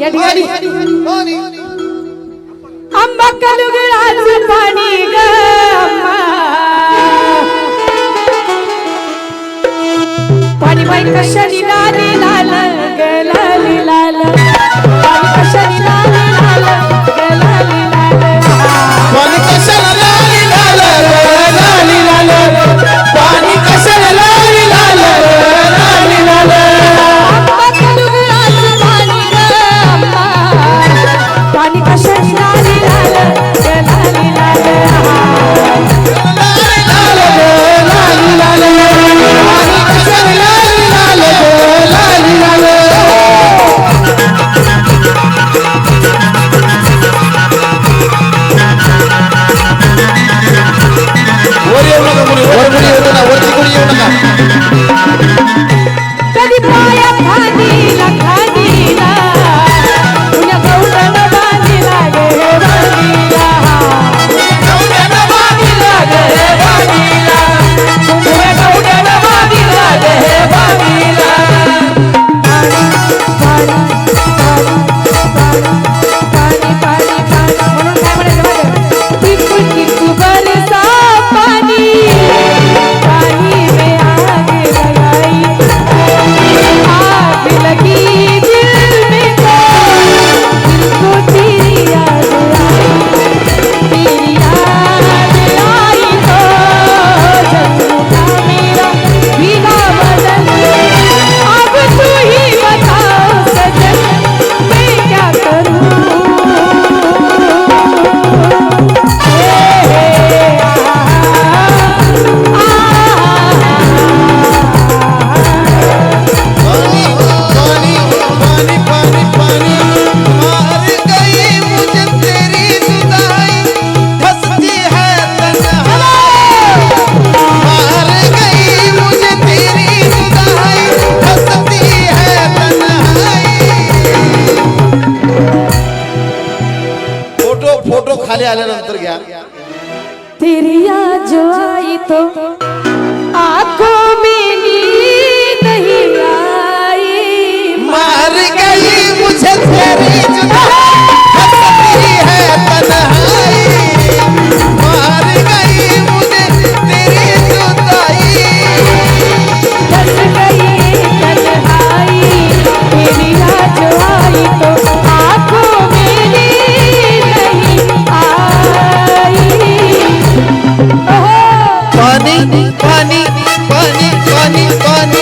या ठिकाणी आंबा कलुगळाचं पाणी पाणी बाई कशाली लाल? पाया भाजी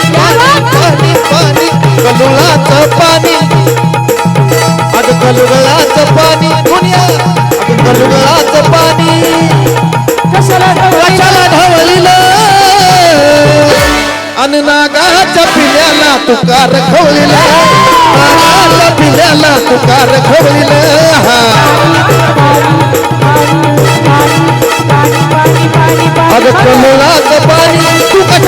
पाणी पाणी गलुळाच पाणी अग गलुगळाच पाणी दुनिया अग गलुगळाच पाणी कशाला कशाला अननागाच्या पिल्याला तुकार खवळीला पिल्याला तुकार खवळीला अग कलुळाच पाणी तू कशा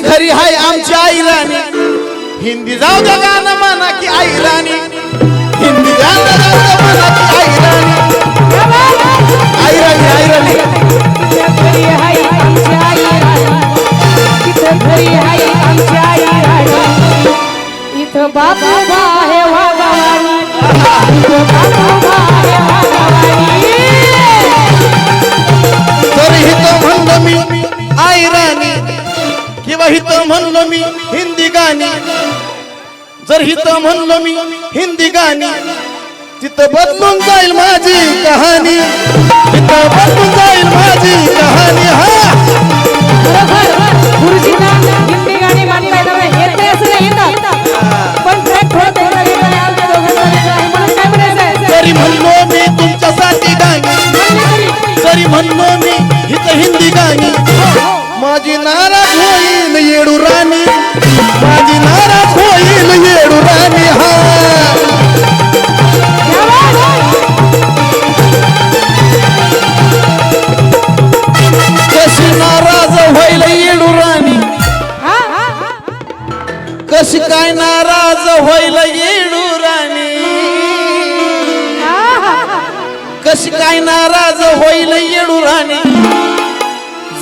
आमची घरी हाय आमची आई राणी हिंदी जाऊ द्या गाणं म्हणा की आई राणी हिंदी गाणं म्हणा की आई राणी आई राणी हाय आई राणी इथं बाबा तर हिथं म्हणलो मी हिंदी गाणी. तिथं बदलून जाईल माझी कहाणी. तिथं बदलून जाईल माझी कहाणी. हा. कशी नाराज होईल येडू राणी. कशी काय नाराज होईल येडू राणी?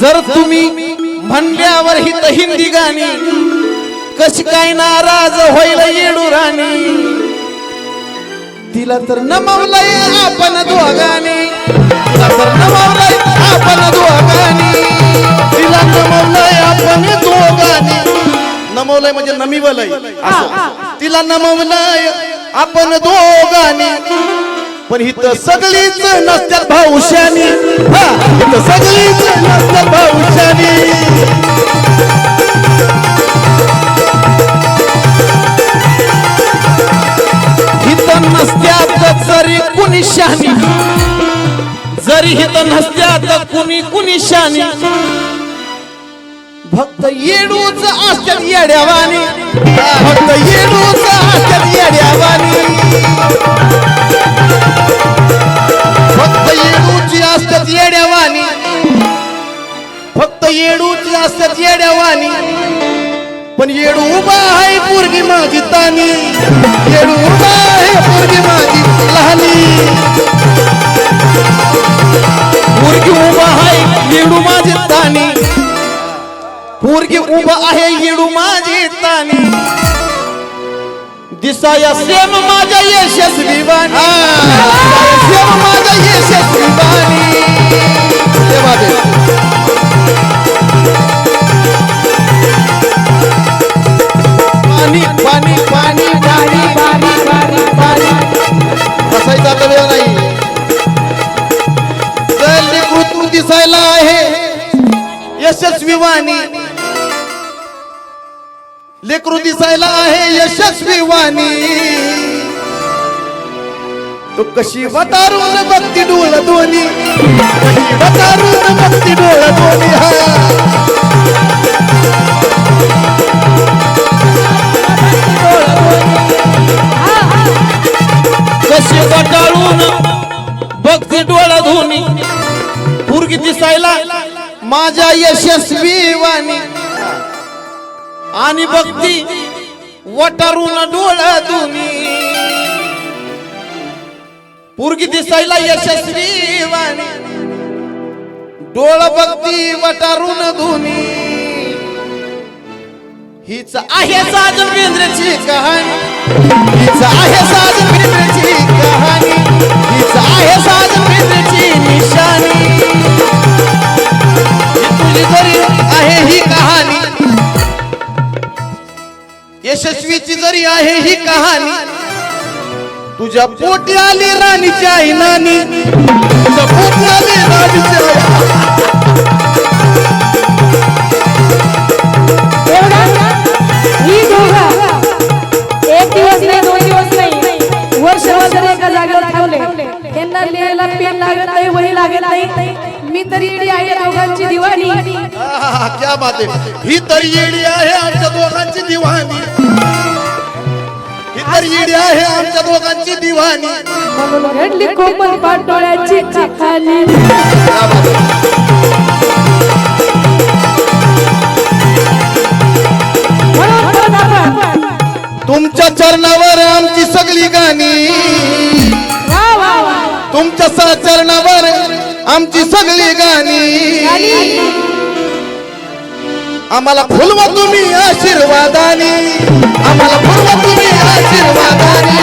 जर तुम्ही म्हणल्यावर हित हिंदी गाणी कशी काय नाराज होईल येडू राणी? तिला तर नमवलंय आपण दोघांनी. तर नमवलंय आपण दोघांनी. नमवलंय म्हणजे नमिवलंय असं. तिला नमवलंय आपण दोघांनी. पण इथं सगळीच नसत्यात भाऊशानी. सगळीच नसत्यात भाऊशानी. नसत्यात जरी कुणी शानी. जरी इथं नसत्यात कुणी कुणी शानी. भक्त येडूच असत्यात येड्यावानी. भक्त येडूच असत्यात येड्यावानी. भक्त येडूची असतात येड्यावानी. फक्त येडूची असतात येड्यावानी. पण येडू उभा आहे पोरगी माझी तानी. येडू उभा आहे पोरगी माझी लहानी. पोरगी उभा आहे येडू माझी पोरगी उभा आहे येडू माझी तानी. दिसाया सेम माझ्या यशस्वी वाणी. सेम माझ्या यशस्वी वाणी. पाणी पाणी पाणी पाणी पाणी पाणी पाणी. बसायचा आता वेळ नाही. दिसायला आहे. यशस्वी वाणी. लेकरू दिसायला आहे यशस्वी वाणी. तो कशी वतारून बघती डोळ दोन्ही कशी वतारून बघती डोळ दोन्ही हा. कशी वटाळून बघती डोळा धोनी पूर्गी दिसायला माझ्या यशस्वी वाणी. आणि भक्ती वटारून डोळ तुम्ही. पूर्गी दिसायला यशस्वी वाणी. डोळ भक्ती वटारून धुनी. हीच आहे साजन केंद्रची कहाणी. हीच आहे साजन केंद्रची कहाणी. हीच आहे साजन केंद्रची यशस्वीची जरी आहे ही कहाणी तुझ्या पोटी आली राणीची आई नानी तुझ्या पोटी आली राणीची आई ही दोघं. एक दिवस नाही दोन दिवस नाही. वर्षभर एका जागेवर थांबले. त्यांना लिहायला पेन लागत नाही वही लागत नाही. मी तरी येडी आहे दोघांची दिवाणी. आहा, क्या बात आहे. ही तर येडी आहे आमच्या दोघांची दिवाणी. ही तर येडी आहे आमच्या दोघांची दिवाणी. म्हणून घडली कोमल पाटोळ्याची खाली क्या बात आहे. म्हणून परत आपण तुमच्या चरणावर आमची सगळी गाणी. वा वा वा. तुमच्या सा चरणावर आमची सगळी गाणी. आम्हाला फुलवा तुम्ही आशीर्वादानी. आम्हाला फुलवा तुम्ही आशीर्वादानी.